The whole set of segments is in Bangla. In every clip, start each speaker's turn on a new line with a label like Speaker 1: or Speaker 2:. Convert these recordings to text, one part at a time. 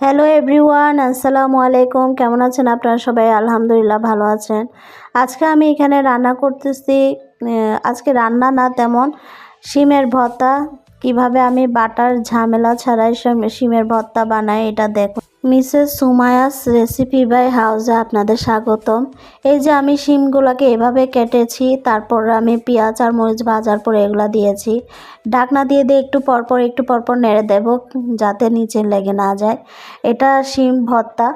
Speaker 1: হ্যালো এভরিওয়ান আসসালামু আলাইকুম কেমন আছেন আপনারা সবাই? আলহামদুলিল্লাহ ভালো আছেন। আজকে আমি এখানে রান্না করতেছি আজকে রান্না না তেমন শিমের ভর্তা। কীভাবে আমি বাটার ঝামেলা ছাড়াই শিমের ভর্তা বানাই, এটা দেখুন। মিসেস সুমায়াস রেসিপি বাই হাউসে আপনাদের স্বাগতম। এই যে আমি শিমগুলোকে এভাবে কেটেছি, তারপর আমি পেঁয়াজ আর মরিচ ভাজার পরে এগুলো দিয়েছি। ঢাকনা দিয়ে দিয়ে একটু পরপর একটু পরপর নেড়ে দেব, যাতে নিচে লেগে না যায়। এটা শিম ভর্তা।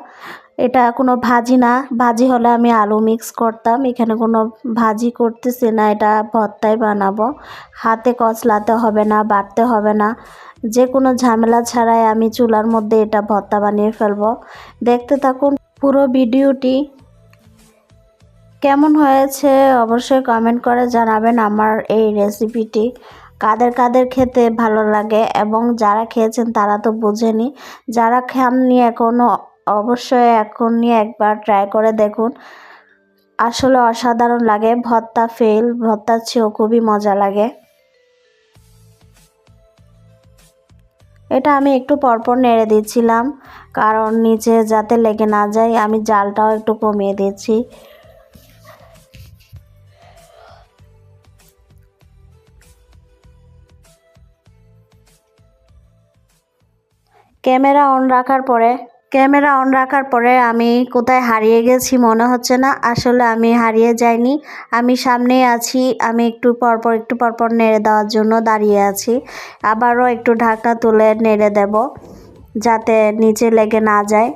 Speaker 1: এটা কোনো ভাজি না। ভাজি হলে আমি আলু মিক্স করতাম। এখানে কোনো ভাজি করতেছি না। এটা ভর্তাই বানাবো। হাতে কচলাতে হবে না, বাটতে হবে না। যে কোনো ঝামেলা ছাড়াই আমি চুলার মধ্যে এটা ভর্তা বানিয়ে ফেলব। দেখতে থাকুন পুরো ভিডিওটি। কেমন হয়েছে অবশ্যই কমেন্ট করে জানাবেন আমার এই রেসিপিটি কাদের কাদের খেতে ভালো লাগে এবং যারা খেয়েছেন তারা তো বোঝেনি। যারা খাননি এখনও অবশ্যই এখন নিয়ে একবার ট্রাই করে দেখুন। আসলে অসাধারণ লাগে, ভর্তা ফেল ভর্তার চেয়েও খুবই মজা লাগে। এটা আমি একটু পরপর নেড়ে দিচ্ছিলাম, কারণ নিচে যাতে লেগে না যায়, আমি জালটাও একটু কমিয়ে দিয়েছি ক্যামেরা অন রাখার পরে ক্যামেরা অন রাখার পরে আমি কোথায় হারিয়ে গেছি মনে হচ্ছে না। আসলে আমি হারিয়ে যাইনি। আমি সামনেই আছি। আমি একটু পরপর একটু পরপর নেড়ে দেওয়ার জন্য দাঁড়িয়ে আছি। আবারও একটু ঢাকা তুলে নেড়ে দেব যাতে নিচে লেগে না যায়।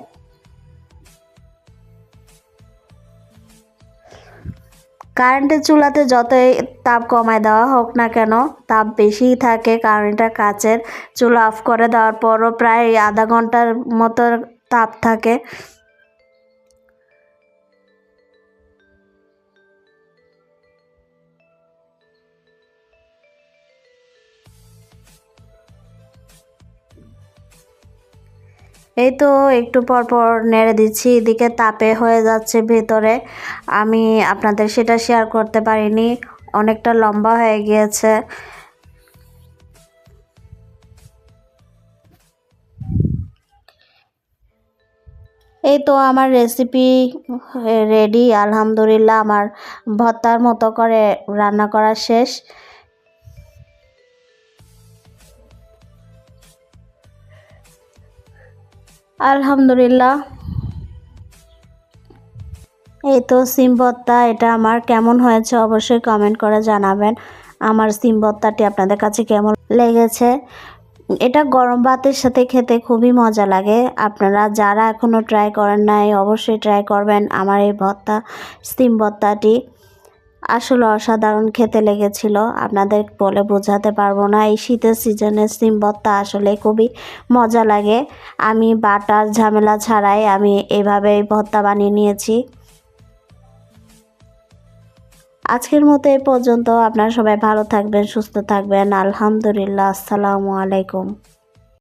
Speaker 1: কারেন্টের চুলাতে যতই তাপ কমায় দেওয়া হোক না কেন, তাপ বেশিই থাকে। কারণ এটা কাচের চুলা অফ করে দেওয়ার পরও প্রায় আধা ঘণ্টার মতো তাপ থাকে। এই তো একটু পর পর নেড়ে দিচ্ছি, এদিকে তাপে হয়ে যাচ্ছে ভেতরে। আমি আপনাদের সেটা শেয়ার করতে পারিনি, অনেকটা লম্বা হয়ে গিয়েছে। এই তো আমার রেসিপি রেডি আলহামদুলিল্লাহ আমার ভর্তার মতো করে রান্না করা শেষ। আলহামদুলিল্লাহ। এই তো সিম ভর্তা, এটা আমার কেমন হয়েছে অবশ্যই কমেন্ট করে জানাবেন। আমার সিম ভর্তাটি আপনাদের কাছে কেমন লেগেছে? এটা গরম ভাতের সাথে খেতে খুবই মজা লাগে। আপনারা যারা এখনও ট্রাই করেন নাই, অবশ্যই ট্রাই করবেন। আমার এই ভর্তা স্টিম ভর্তাটি আসলে অসাধারণ খেতে লেগেছিল। আপনাদের বলে বোঝাতে পারব না, এই শীতের সিজনে সিম ভর্তা আসলে খুবই মজা লাগে। আমি বাটার ঝামেলা ছাড়াই আমি এভাবে ভর্তা বানিয়ে নিয়েছি। আজকের মতো এ পর্যন্ত। আপনারা সবাই ভালো থাকবেন সুস্থ থাকবেন। আলহামদুলিল্লাহ। আসসালামু আলাইকুম।